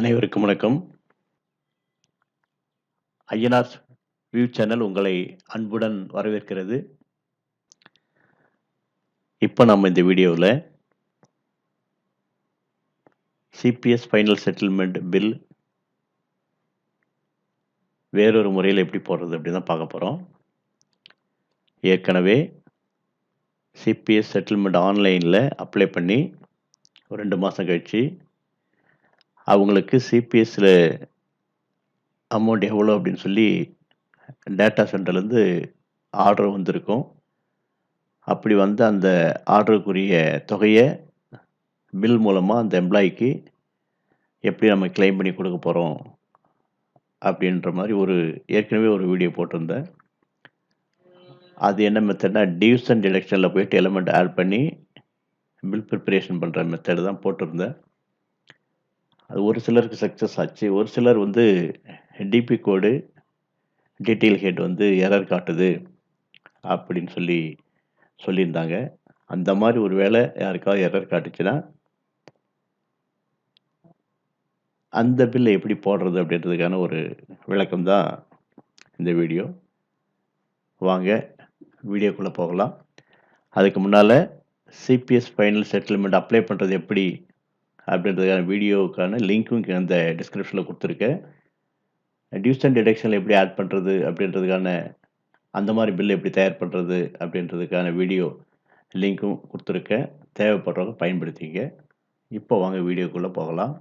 அனைவருக்கும் வணக்கம். Ayyanar view channel உங்களை அன்புடன் வரவேற்கிறது. இப்போ நம்ம இந்த வீடியோவில் சிபிஎஸ் ஃபைனல் செட்டில்மெண்ட் பில் வேறொரு முறையில் எப்படி போடுறது அப்படின்னு தான் பார்க்க போகிறோம் ஏற்கனவே சிபிஎஸ் செட்டில்மெண்ட் ஆன்லைனில் அப்ளை பண்ணி ஒரு ரெண்டு மாதம் கழிச்சு, அவங்களுக்கு சிபிஎஸ்சில் அமௌண்ட் எவ்வளோ அப்படின்னு சொல்லி டேட்டா சென்டர்லேருந்து ஆர்டர் வந்திருக்கும். அப்படி வந்த அந்த ஆர்டருக்குரிய தொகையை பில் மூலமாக அந்த எம்ப்ளாயிக்கு எப்படி நம்ம கிளைம் பண்ணி கொடுக்க போகிறோம் அப்படின்ற மாதிரி ஒரு ஏற்கனவே ஒரு வீடியோ போட்டிருந்தேன். அது என்ன மெத்தட்னா, டிவிஷன் அண்ட் போயிட்டு எலமெண்ட் ஆட் பண்ணி பில் பிரிப்பரேஷன் பண்ணுற மெத்தடு தான் போட்டிருந்தேன். அது ஒரு சிலருக்கு சக்ஸஸ் ஆச்சு. ஒரு சிலர் வந்து டிபி கோடு, டீட்டெயில் ஹெட் வந்து எரர் காட்டுது அப்படின்னு சொல்லி சொல்லியிருந்தாங்க. அந்த மாதிரி ஒரு வேளை யாருக்காவது எரர் காட்டுச்சுன்னா அந்த பில்லை எப்படி போடுறது அப்படின்றதுக்கான ஒரு விளக்கம் தான் இந்த வீடியோ. வாங்க வீடியோக்குள்ளே போகலாம். அதுக்கு முன்னால் சிபிஎஸ் ஃபைனல் செட்டில்மெண்ட் அப்ளை பண்ணுறது எப்படி அப்படின்றதுக்கான வீடியோவுக்கான லிங்க்கும் அந்த டிஸ்கிரிப்ஷனில் கொடுத்துருக்கேன். டிவிஷன் அண்ட் எப்படி ஆட் பண்ணுறது அப்படின்றதுக்கான அந்த மாதிரி பில் எப்படி தயார் பண்ணுறது அப்படின்றதுக்கான வீடியோ லிங்க்கும் கொடுத்துருக்கேன். தேவைப்படுறவங்க பயன்படுத்திங்க இப்போ வாங்க வீடியோக்குள்ளே போகலாம்.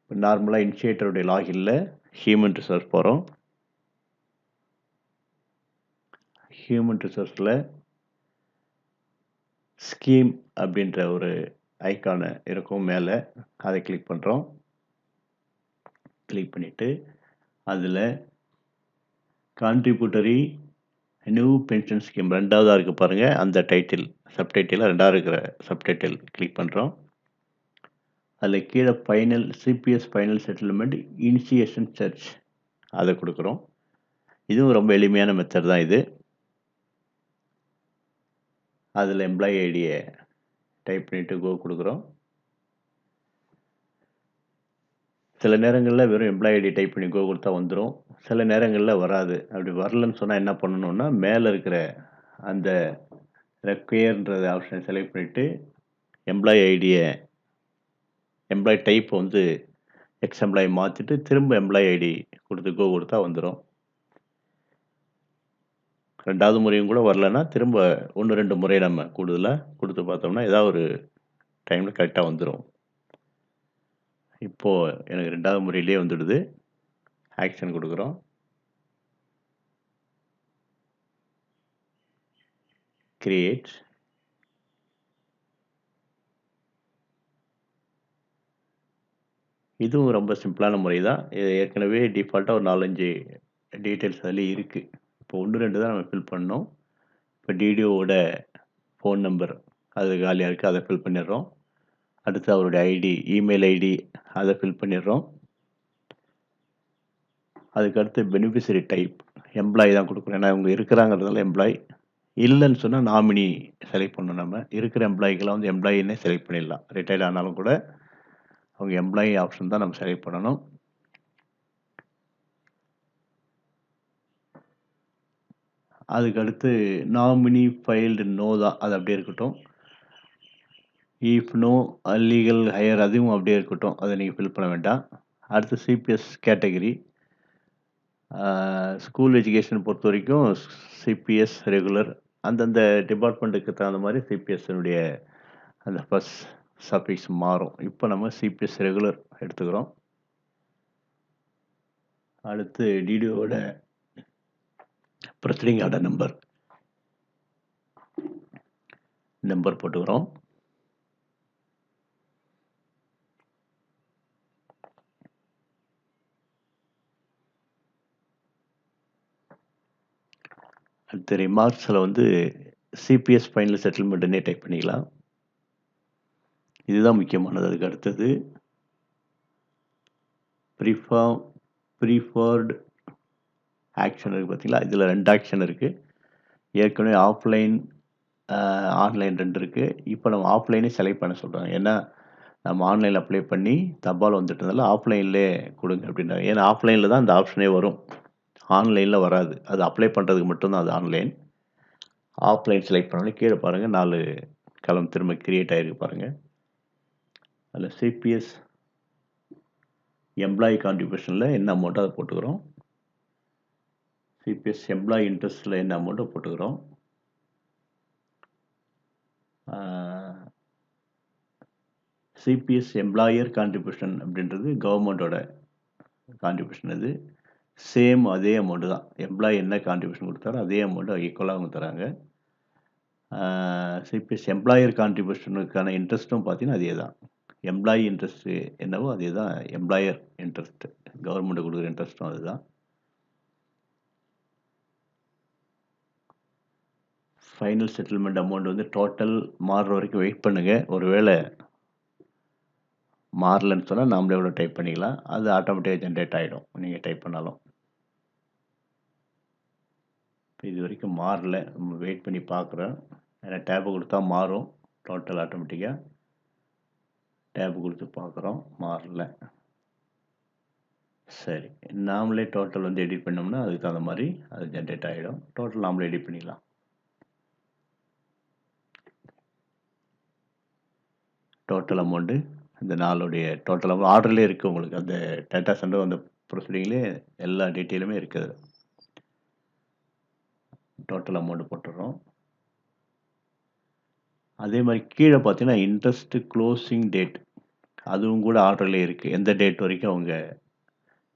இப்போ நார்மலாக இனிஷியேட்டருடைய லாகினில் ஹியூமன் ரிசோர்ஸ் போகிறோம் ஹியூமன் ரிசோர்ஸில் ஸ்கீம் அப்படின்ற ஒரு ஐக்கான இருக்கும் மேலே அதை கிளிக் பண்ணுறோம் கிளிக் பண்ணிவிட்டு அதில் கான்ட்ரிபியூட்டரி நியூ பென்ஷன் ஸ்கீம் ரெண்டாவதாக இருக்குது பாருங்கள் அந்த டைட்டில் சப்டைட்டில் ரெண்டாவது இருக்கிற சப்டைட்டில் கிளிக் பண்ணுறோம் அதில் கீழே final CPS final settlement initiation search அதை கொடுக்குறோம். இதுவும் ரொம்ப எளிமையான மெத்தட் தான் இது. அதில் எம்ப்ளாயி ஐடியை டைப் பண்ணிட்டு கோ கொடுக்குறோம். சில நேரங்களில் வெறும் எம்ப்ளாயி ஐடி டைப் பண்ணி கோ கொடுத்தா வந்துடும் சில நேரங்களில் வராது. அப்படி வரலன்னு சொன்னால் என்ன பண்ணணும்னா, மேலே இருக்கிற அந்த ரெக்வயர்ன்ற ஆப்ஷனை செலக்ட் பண்ணிவிட்டு எம்ப்ளாயி ஐடியை எம்ப்ளாயி டைப் வந்து எக்ஸ் எம்ப்ளாயி மாற்றிட்டு திரும்ப எம்ப்ளாயி ஐடி கொடுத்து கோ கொடுத்தா வந்துடும் ரெண்டாவது முறையும் கூட வரலன்னா, திரும்ப 1, 2 முறை நம்ம கூடுதலாக கொடுத்து பார்த்தோம்னா, ஏதாவது ஒரு டைமில் கரெக்டாக வந்துடும் இப்போது எனக்கு ரெண்டாவது முறையிலேயே வந்துடுது. ஆக்ஷன் கொடுக்குறோம் கிரியேட். இதுவும் ரொம்ப சிம்பிளான முறை தான். இது ஏற்கனவே டிஃபால்ட்டாக ஒரு 4, 5 டீட்டெயில்ஸ் அதில் இருக்குது இப்போ 1, 2 தான் நம்ம ஃபில் பண்ணோம் இப்போ டிடிஓவோட ஃபோன் நம்பர் அது காலியாக இருக்குது அதை ஃபில் பண்ணிடுறோம். அடுத்து அவருடைய ஐடி, இமெயில் ஐடி அதை ஃபில் பண்ணிடுறோம். அதுக்கு அடுத்து டைப் எம்ப்ளாயி தான் கொடுக்குறோம் ஏன்னா இவங்க இருக்கிறாங்கிறதுனால எம்ப்ளாயி. இல்லைன்னு சொன்னால் நாமினி செலக்ட் பண்ணணும் நம்ம. இருக்கிற எம்ப்ளாயிக்கெல்லாம் வந்து எம்ப்ளாயின்னே செலக்ட் பண்ணிடலாம். ரிட்டையர்ட் ஆனாலும் கூட அவங்க எம்ப்ளாயி ஆப்ஷன் தான் நம்ம செலக்ட் பண்ணணும். அதுக்கு அடுத்து நாமினி ஃபைல்டு நோ தான். அது அப்படியே இருக்கட்டும். இஃப் நோ அல்லீகல் ஹையர் அதுவும் அப்படியே இருக்கட்டும். அதை நீங்கள் ஃபில் பண்ண வேண்டாம். அடுத்து சிபிஎஸ் கேட்டகரி. ஸ்கூல் எஜுகேஷன் பொறுத்த வரைக்கும் சிபிஎஸ் ரெகுலர் அந்தந்த டிபார்ட்மெண்ட்டுக்கு தகுந்த மாதிரி சிபிஎஸ்னுடைய அந்த ஃபஸ்ட் சஃபிக்ஸ் மாறும். இப்போ நம்ம சிபிஎஸ் ரெகுலர் எடுத்துக்கிறோம். அடுத்து டிடிஓவோட ப்ரொசீடிங் ஆர்டர் நம்பர். நம்பர் போட்டுக்கிறோம். அடுத்து ரிமார்க்ஸில் வந்து சிபிஎஸ் ஃபைனல் செட்டில்மென்ட்ன்னே டைப் பண்ணிக்கலாம். இதுதான் முக்கியமானது. அதுக்கு அடுத்தது ப்ரிஃபார்ம் ப்ரிஃபர்டு ஆக்ஷன் இருக்குது பார்த்தீங்களா? இதில் ரெண்டு ஆக்ஷன் இருக்குது ஏற்கனவே ஆஃப்லைன், ஆன்லைன் ரெண்டு இருக்குது இப்போ நம்ம ஆஃப்லைனே செலக்ட் பண்ண சொல்கிறோம் ஏன்னா நம்ம ஆன்லைனில் அப்ளை பண்ணி தபால் வந்துட்டதால ஆஃப்லைன்லேயே கொடுங்க அப்படின்னாங்க ஏன்னா ஆஃப்லைனில் தான் அந்த ஆப்ஷனே வரும். ஆன்லைனில் வராது. அது அப்ளை பண்ணுறதுக்கு மட்டும்தான் அது ஆன்லைன் ஆஃப்லைன் செலக்ட் பண்ணாலும் கீழே பாருங்கள் நாலு கலம் திரும்ப கிரியேட் ஆகிருக்கு பாருங்கள் அதில் சிபிஎஸ் எம்ப்ளாயி கான்ட்ரிபியூஷனில் என்ன அமௌண்ட்டோ அதை போட்டுக்கிறோம்? சிபிஎஸ் எம்ப்ளாயி இன்ட்ரெஸ்ட்டில் என்ன அமௌண்ட்டை போட்டுக்கிறோம். சிபிஎஸ் எம்ப்ளாயர் கான்ட்ரிபியூஷன் அப்படின்றது கவர்மெண்ட்டோட கான்ட்ரிபியூஷன் இது. சேம் அதே அமௌண்ட்டு தான். எம்ப்ளாயி என்ன கான்ட்ரிபியூஷன் கொடுத்தாரோ அதே அமௌண்ட்டு ஈக்குவலாக அவங்க தராங்க. சிபிஎஸ் எம்ப்ளாயர் கான்ட்ரிபியூஷனுக்கான இன்ட்ரெஸ்ட்டும் பார்த்தீங்கன்னா அதே தான். எம்ப்ளாயி இன்ட்ரெஸ்ட்டு என்னவோ அதே தான். எம்ப்ளாயர் இன்ட்ரெஸ்ட்டு கவர்மெண்ட்டு கொடுக்குற இன்ட்ரெஸ்ட்டும் அதுதான் ஃபைனல் செட்டில்மெண்ட் அமௌண்ட் வந்து டோட்டல் மாறுற வரைக்கும் வெயிட் பண்ணுங்கள் ஒருவேளை மாறலன்னு சொன்னால் நாமளே எவ்வளோ டைப் பண்ணிக்கலாம். அது ஆட்டோமேட்டிக்காக ஜென்ரேட் ஆகிடும் நீங்கள் டைப் பண்ணாலும். இது வரைக்கும் மாறல. நம்ம வெயிட் பண்ணி பார்க்குறோம் ஏன்னா டேப்பு கொடுத்தா மாறும். டோட்டல் ஆட்டோமேட்டிக்காக டேப் கொடுத்து பார்க்குறோம் மாறல. சரி. நாமளே டோட்டல் வந்து எடிட் பண்ணோம்னா அதுக்கு தகுந்த மாதிரி அது ஜென்ரேட் ஆகிடும் டோட்டல் நாமளே எடிட் பண்ணிக்கலாம். டோட்டல் அமௌண்ட்டு இந்த நாளுடைய டோட்டல் அமௌண்ட் ஆர்டர்லேயே இருக்குது உங்களுக்கு. அந்த டேட்டா சென்டர் அந்த ப்ரொசீடிங்லேயே எல்லா டீட்டெயிலுமே இருக்குது டோட்டல் அமௌண்ட்டு போட்டுடுறோம் அதே மாதிரி கீழே பார்த்தீங்கன்னா இன்ட்ரெஸ்ட் க்ளோசிங் டேட் அதுவும் கூட ஆர்டர்லேயே இருக்குது எந்த டேட் வரைக்கும் அவங்க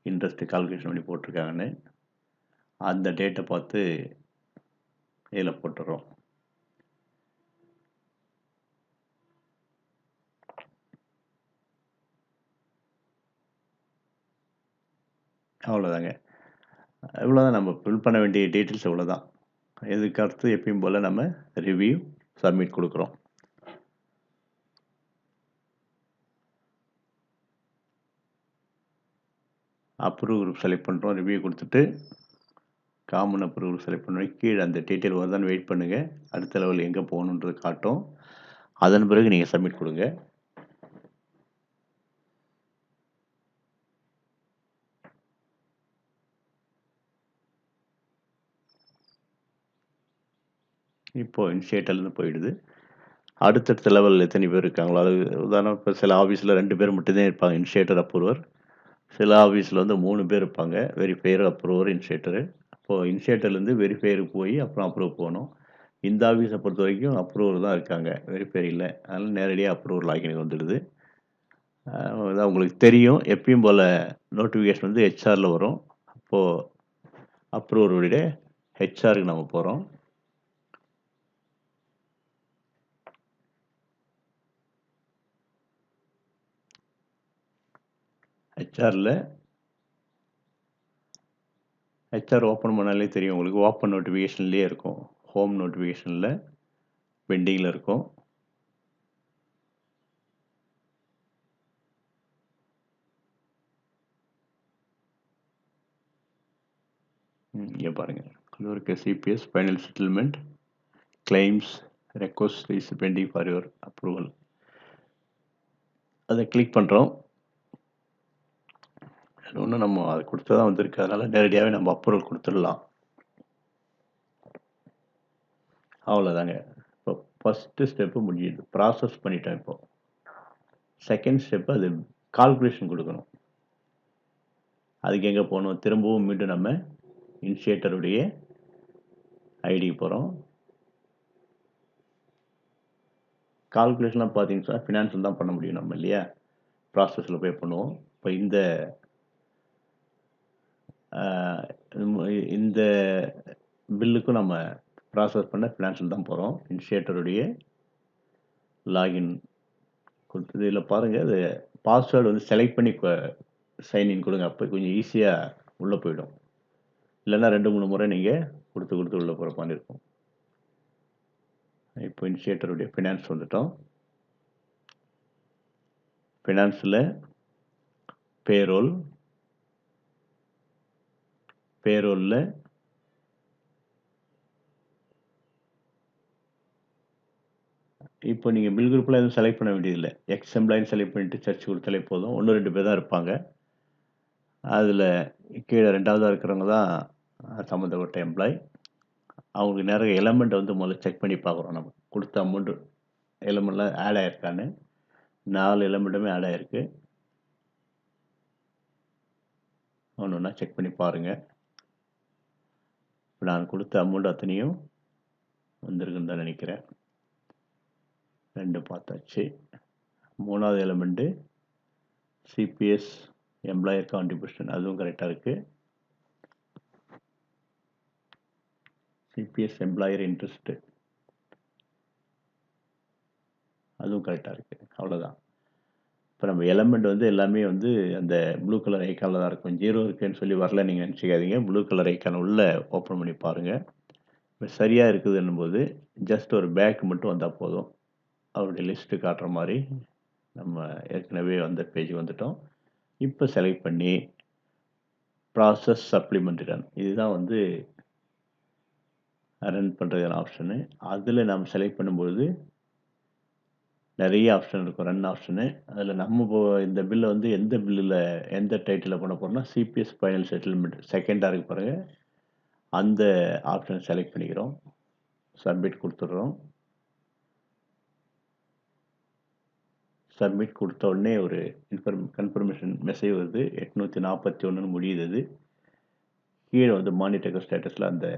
இன்ட்ரெஸ்ட்டு கால்குலேஷன் பண்ணி போட்டிருக்காங்கன்னு அந்த டேட்டை பார்த்து இதில் போட்டுடுறோம் அவ்வளோதாங்க இவ்வளோதான் நம்ம ஃபில் பண்ண வேண்டிய டீட்டெயில்ஸ் இவ்வளோதான் இதுக்கு அடுத்து எப்பயும் போல் நம்ம ரிவ்யூ சப்மிட் கொடுக்குறோம். அப்ரூவ் குரூப் செலக்ட் பண்ணுறோம் ரிவ்யூ கொடுத்துட்டு காமன் அப்ரூவல் செலக்ட் பண்ணி கீழே அந்த டீட்டெயில் வருதான்னு வெயிட் பண்ணுங்கள் அடுத்த லெவல் எங்கே போகணுன்றது காட்டும். அதன் பிறகு நீங்கள் சப்மிட் கொடுங்க. இப்போது இனிஷியேட்டர்லேருந்து போயிடுது. அடுத்தடுத்த லெவலில் எத்தனை பேர் இருக்காங்களோ அது உதாரணம் இப்போ சில ஆஃபீஸில் ரெண்டு பேர் மட்டும்தான் இருப்பாங்க இனிஷியேட்டர் அப்ரூவர் சில ஆஃபீஸில் வந்து மூணு பேர் இருப்பாங்க வெரிஃபையர் அப்ரூவர் இனிஷியேட்டரு அப்போது இனிஷியேட்டர்லேருந்து வெரிஃபையருக்கு போய் அப்புறம் அப்ரூவ் போகணும். இந்த ஆஃபீஸை பொறுத்த வரைக்கும் அப்ரூவர் தான் இருக்காங்க வெரிஃபையர் இல்லை. அதனால் நேரடியாக அப்ரூவர் லாகினுக்கு வந்துடுது. அதான் உங்களுக்கு தெரியும். எப்பயும் போல் நோட்டிஃபிகேஷன் வந்து ஹெச்ஆரில் வரும். அப்போது அப்ரூவருடைய ஹெச்ஆருக்கு நம்ம போகிறோம் ஹெச்ஆரில் ஹெச்ஆர் ஓப்பன் பண்ணாலே தெரியும். உங்களுக்கு ஓப்பன் நோட்டிஃபிகேஷன்லேயே இருக்கும். ஹோம் நோட்டிஃபிகேஷனில் பெண்டிங்கில் இருக்கும். இங்கே பாருங்கள் கல்லூரிக்கு CPS final settlement claims request is pending for your approval அதை கிளிக் பண்ணுறோம் ஒன்று நம்ம அது கொடுத்து தான் வந்திருக்கு. அதனால் நேரடியாகவே நம்ம அப்ரூவல் கொடுத்துடலாம். அவ்வளோதாங்க இப்போ ஃபஸ்ட்டு ஸ்டெப்பு முடியுது. ப்ராசஸ் பண்ணிட்டோம் இப்போ. செகண்ட் ஸ்டெப்பு அது கால்குலேஷன் கொடுக்கணும். அதுக்கு எங்கே போகணும்? திரும்பவும் மீண்டும் நம்ம இனிஷியேட்டருடைய ஐடிக்கு போகிறோம் கால்குலேஷன்லாம் பார்த்தீங்கன்னா ஃபினான்ஷியல் தான் பண்ண முடியும் நம்ம இல்லையா? ப்ராசஸில் போய் பண்ணுவோம். இப்போ இந்த இந்த பில்லுக்கும் நம்ம ப்ராசஸ் பண்ண ஃபினான்ஷியல் தான் போகிறோம் இனிஷியேட்டருடைய லாகின் கொடுத்தது இதில் பாருங்கள் அது பாஸ்வேர்டு வந்து செலக்ட் பண்ணி சைன்இன் கொடுங்க. அப்போ கொஞ்சம் ஈஸியாக உள்ளே போயிடும். இல்லைன்னா ரெண்டு மூணு முறை நீங்கள் கொடுத்து கொடுத்து உள்ளே போகிற மாதிரி இருக்கும். இப்போ இனிஷியேட்டருடைய ஃபினான்ஸ் வந்துட்டோம். ஃபினான்ஸில் பேரோல் பேரோலில் இப்போ நீங்கள் பில் குரூப்பில் எதுவும் செலக்ட் பண்ண வேண்டியதில்லை. எக்ஸ் செலக்ட் பண்ணிட்டு சர்ச் கொடுத்தாலே போதும். ஒன்று ரெண்டு பேர் தான் இருப்பாங்க. அதில் கீழே ரெண்டாவதாக இருக்கிறவங்க தான் சம்மந்தப்பட்ட எம்ப்ளாய் அவங்களுக்கு நிறைய எலமெண்ட் வந்து முதல்ல செக் பண்ணி பார்க்குறோம். நம்ம கொடுத்த அமௌண்ட்டு எலமெண்ட்லாம் ஆட் ஆகிருக்கான்னு நாலு எலமெண்ட்டுமே ஆட் ஆகிருக்கு ஒன்று ஒன்றா செக் பண்ணி பாருங்கள் இப்போ நான் கொடுத்த அமௌண்ட் அத்தனையும் வந்திருக்குன்னு தான் நினைக்கிறேன். ரெண்டு பார்த்தாச்சு. மூணாவது எலமெண்ட்டு சிபிஎஸ் எம்ப்ளாயர் கான்ட்ரிபியூஷன் அதுவும் கரெக்டாக இருக்குது சிபிஎஸ் எம்ப்ளாயர் இன்ட்ரெஸ்ட்டு அதுவும் கரெக்டாக இருக்குது அவ்வளோதான் இப்போ நம்ம எலமெண்ட் வந்து எல்லாமே வந்து அந்த ப்ளூ கலர் ஐக்கானில் தான் இருக்கும். ஜீரோ இருக்குதுன்னு சொல்லி வரல நீங்கள் நினச்சிக்காதீங்க. ப்ளூ கலர் ஐக்கான் உள்ளே ஓப்பன் பண்ணி பாருங்கள் இப்போ சரியாக இருக்குதுன்னும் போது ஜஸ்ட் ஒரு பேக் மட்டும் வந்தால் போதும். அவருடைய லிஸ்ட்டு காட்டுற மாதிரி நம்ம ஏற்கனவே வந்த பேஜ் வந்துட்டோம். இப்போ செலக்ட் பண்ணி ப்ராசஸ் சப்ளிமெண்ட் ரன் இதுதான் வந்து ரன் பண்ணுறதுக்கான ஆப்ஷனு அதில் நம்ம செலக்ட் பண்ணும்பொழுது நிறைய ஆப்ஷன் இருக்கும் ரன் ஆப்ஷனு அதில் நம்ம இப்போ இந்த பில்லை வந்து எந்த பில்லில் எந்த டைட்டிலில் பண்ண போகிறோம்னா சிபிஎஸ் ஃபைனல் செட்டில்மெண்ட் செகண்டாக இருக்கு பாருங்கள் அந்த ஆப்ஷன் செலக்ட் பண்ணிக்கிறோம். சப்மிட் கொடுத்துட்றோம். சப்மிட் கொடுத்த உடனே ஒரு இன்ஃபர்ம் கன்ஃபர்மேஷன் மெசேஜ் வருது. எட்நூற்றி நாற்பத்தி ஒன்றுன்னு முடியுது கீழே வந்து மானிட்டர் ஸ்டேட்டஸில் அந்த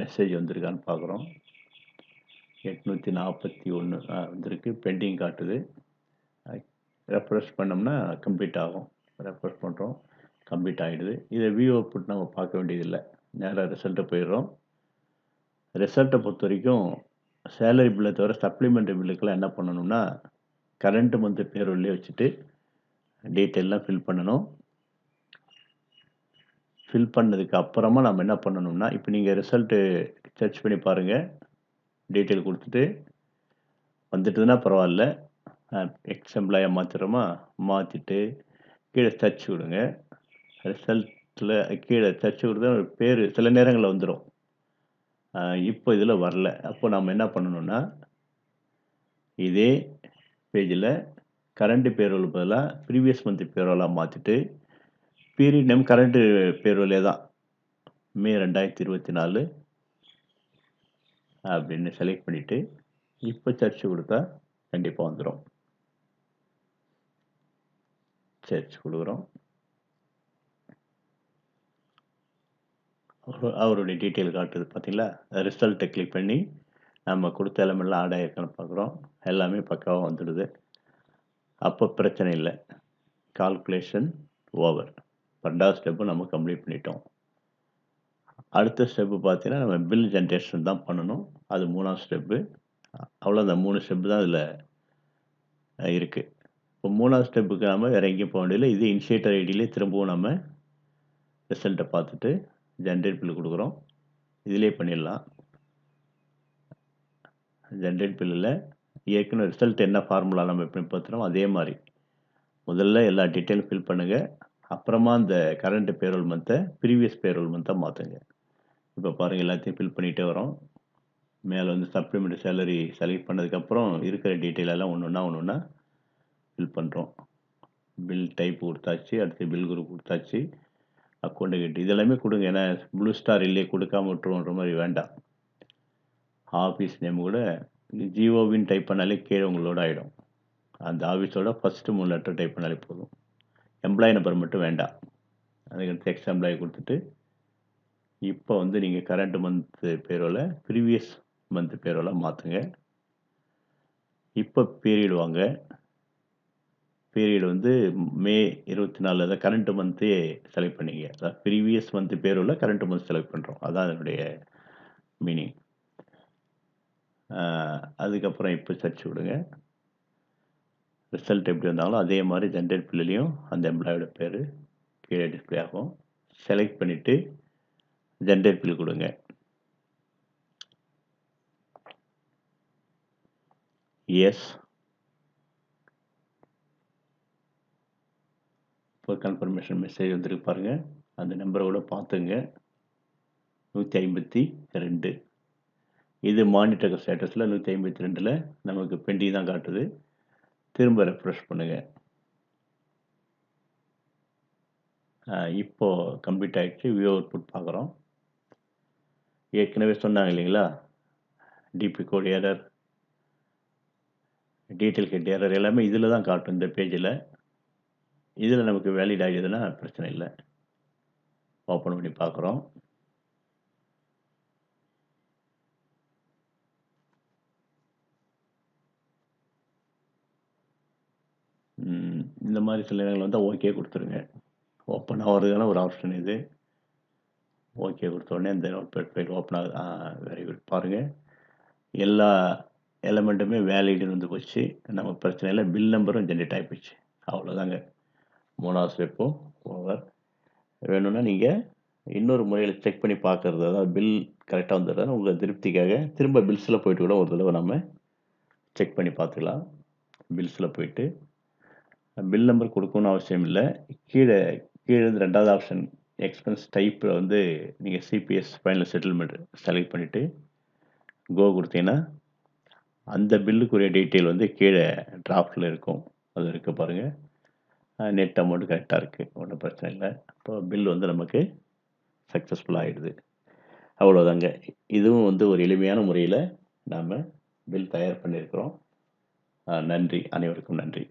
மெசேஜ் வந்திருக்கான்னு பார்க்குறோம். எட்நூற்றி நாற்பத்தி ஒன்று வந்திருக்கு. பெண்டிங் காட்டுது. ரெஃப்ரெஷ் பண்ணோம்னா கம்ப்ளீட் ஆகும். ரெஃப்ரெஷ் பண்ணுறோம் கம்ப்ளீட் ஆகிடுது இதை வியூ அவுட்புட் நம்ம பார்க்க வேண்டியதில்லை. நேராக ரிசல்ட்டை போயிடுறோம். ரிசல்ட்டை பொறுத்த வரைக்கும் சேலரி பில்லை தவிர சப்ளிமெண்ட்ரி பில்லுக்கெல்லாம் என்ன பண்ணணும்னா கரண்ட் மந்த் பேரோல்லே வச்சுட்டு டீட்டெயிலாம் ஃபில் பண்ணணும். ஃபில் பண்ணதுக்கு அப்புறமா நம்ம என்ன பண்ணணும்னா இப்போ நீங்கள் ரிசல்ட்டு சர்ச் பண்ணி பாருங்கள் டீட்டெயில் கொடுத்துட்டு வந்துட்டுதுன்னா பரவாயில்ல. எக்ஸாம்பிளாக மாற்றுறோமா மாற்றிட்டு கீழே தச்சு விடுங்க. ரிசல்ட்டில் கீழே தச்சு விடுறது ஒரு பேர் சில நேரங்களில் வந்துடும் இப்போ இதில் வரல. அப்போ நம்ம என்ன பண்ணணும்னா இதே பேஜில் கரண்ட் பேரோல் பதிலாக ப்ரீவியஸ் மந்த் பேரோலாக மாற்றிட்டு பீரியட் நேம் கரண்ட்டு பேரோலே தான். மே ரெண்டாயிரத்தி இருபத்தி நாலு அப்படின்னு செலக்ட் பண்ணிவிட்டு இப்போ சர்ச் கொடுத்தா கண்டிப்பாக வந்துடும் சர்ச் கொடுக்குறோம். அவருடைய டீட்டெயில் காட்டுது பார்த்தீங்களா ரிசல்ட்டை கிளிக் பண்ணி நம்ம கொடுத்த எலமெண்ட்லாம் ஆட் ஆகிருக்கான்னு பார்க்குறோம் எல்லாமே பக்காவாக வந்துடுது. அப்போ பிரச்சனை இல்லை. கால்குலேஷன் ஓவர் ரெண்டாவது ஸ்டெப்பு நம்ம கம்ப்ளீட் பண்ணிட்டோம். அடுத்த ஸ்டெப்பு பார்த்தீங்கன்னா நம்ம பில் ஜென்ரேஷன் தான் பண்ணணும். அது மூணாவது ஸ்டெப்பு அவ்வளோ அந்த மூணு ஸ்டெப்பு தான் அதில் இருக்குது இப்போ மூணாவது ஸ்டெப்புக்கு நம்ம வேறு எங்கேயும் போக வேண்டியதில்லை. இது இனிஷியேட்டர் ஐடியிலே திரும்பவும் நம்ம ரிசல்ட்டை பார்த்துட்டு ஜென்ரேட் பில் கொடுக்குறோம். இதிலே பண்ணிடலாம். ஜென்ரேட் பில்லில் ஏற்கனவே ரிசல்ட் என்ன ஃபார்முலா நம்ம எப்படி பார்த்துறோம் அதே மாதிரி. முதல்ல எல்லா டீட்டெயிலும் ஃபில் பண்ணுங்கள் அப்புறமா அந்த கரண்ட் பேரோல் மந்த்தை ப்ரீவியஸ் பேரோல் மந்த்தை மாற்றுங்க இப்போ பாருங்கள் எல்லாத்தையும் ஃபில் பண்ணிகிட்டே வரோம். மேலே வந்து சப்ளிமெண்ட் சேலரி செலக்ட் பண்ணதுக்கப்புறம் இருக்கிற டீட்டெயில் எல்லாம் ஒன்று ஒன்றா ஒன்று ஒன்றா ஃபில் பண்ணுறோம் பில் டைப் கொடுத்தாச்சு அடுத்து பில் குரூப் கொடுத்தாச்சு அக்கௌண்ட்டு கிட்ட இதெல்லாமே கொடுங்க. ஏன்னா ப்ளூ ஸ்டார் இல்லையே கொடுக்காம விட்டுருவோன்ற மாதிரி வேண்டாம். ஆஃபீஸ் நேம் கூட ஜிஓவின்னு டைப் பண்ணாலே கீழே உங்களோட ஆகிடும் அந்த ஆஃபீஸோட ஃபஸ்ட்டு மூணு லெட்டர் டைப் பண்ணாலே போதும். எம்ப்ளாயி நம்பர் மட்டும் வேண்டாம். அதுக்கடுத்து எக்ஸ் எம்ப்ளாயி கொடுத்துட்டு இப்போ வந்து நீங்கள் கரண்ட் மந்த்து பேரோல ப்ரீவியஸ் மந்த் பேரோல மாற்றுங்க இப்போ பீரியட் வாங்க. பீரியட் வந்து மே இருபத்தி நாலு தான் கரண்ட் மந்த்தே செலக்ட் பண்ணிங்க. அதான் ப்ரீவியஸ் மந்த் பேரோல கரண்ட் மந்த் செலக்ட் பண்ணுறோம் அதான் அதனுடைய மீனிங் அதுக்கப்புறம் இப்போ சர்ச் விடுங்க. ரிசல்ட் எப்படி வந்தாலும் அதே மாதிரி ஜென்ரேட் பில்லுலேயும் அந்த எம்ப்ளாயோட பேர் கீழே டிஸ்பிளே ஆகும். செலக்ட் பண்ணிவிட்டு ஜென்ரேட் பில் கொடுங்க. எஸ் இப்போ கன்ஃபர்மேஷன் மெசேஜ் வந்துருக்கு பாருங்கள் அந்த நம்பரை கூட பார்த்துங்க. நூற்றி ஐம்பத்தி ரெண்டு. இது மானிட்டர் ஸ்டேட்டஸில் நூற்றி ஐம்பத்தி ரெண்டில் நமக்கு பெண்டிங் தான் காட்டுது. திரும்ப ரெஃப்ரெஷ் பண்ணுங்கள் இப்போது கம்ப்ளீட் ஆகிடுச்சு வியூ அவுட்புட் பார்க்குறோம். ஏற்கனவே சொன்னாங்க இல்லைங்களா? DB code error detail head error எல்லாமே இதில் தான் காட்டும் இந்த பேஜில் இதில் நமக்கு வேலிட் ஆகிடுதுன்னா பிரச்சனை இல்லை. ஓப்பன் பண்ணி பார்க்குறோம். இந்த மாதிரி சில நேரங்கள் வந்தால் ஓகே கொடுத்துருங்க. ஓப்பன் ஆகிறதுக்கான ஒரு ஆப்ஷன் இது. ஓகே கொடுத்தோடனே இந்த இந்த நோட்பேட் ஃபைல் ஓப்பன் ஆகுது. வெரி குட் பாருங்கள் எல்லா எலமெண்ட்டுமே வேலிடுன்னு வந்து போச்சு. நம்ம பிரச்சனை இல்லை. பில் நம்பரும் ஜென்ரேட் ஆகிப்போச்சு அவ்வளோதாங்க மூணாவது ஸ்டெப்பும் ஓவர் வேணும்னா நீங்கள் இன்னொரு முறையில் செக் பண்ணி பார்க்குறது அதாவது பில் கரெக்டாக வந்துடுறது உங்கள் திருப்திக்காக திரும்ப பில்ஸில் போயிட்டு கூட ஒரு தடவை நம்ம செக் பண்ணி பார்த்துக்கலாம். பில்ஸில் போயிட்டு. பில் நம்பர் கொடுக்கணும்னு அவசியம் இல்லை. கீழே கீழே இருந்து ரெண்டாவது ஆப்ஷன் எக்ஸ்பென்ஸ் டைப்பில் வந்து நீங்கள் சிபிஎஸ் ஃபைனல் செட்டில்மெண்ட் செலக்ட் பண்ணிவிட்டு கோ கொடுத்தீங்கன்னா அந்த பில்லுக்குரிய டீட்டெயில் வந்து கீழே டிராஃப்டில் இருக்கும். அது இருக்க பாருங்கள் நெட் அமௌண்ட் கரெக்டாக இருக்குது ஒன்றும் பிரச்சனை இல்லை. அப்போ பில் வந்து நமக்கு சக்ஸஸ்ஃபுல்லாக ஆகிடுது அவ்வளோதாங்க இதுவும் வந்து ஒரு எளிமையான முறையில் நாம் பில் தயார் பண்ணியிருக்கிறோம். நன்றி. அனைவருக்கும் நன்றி.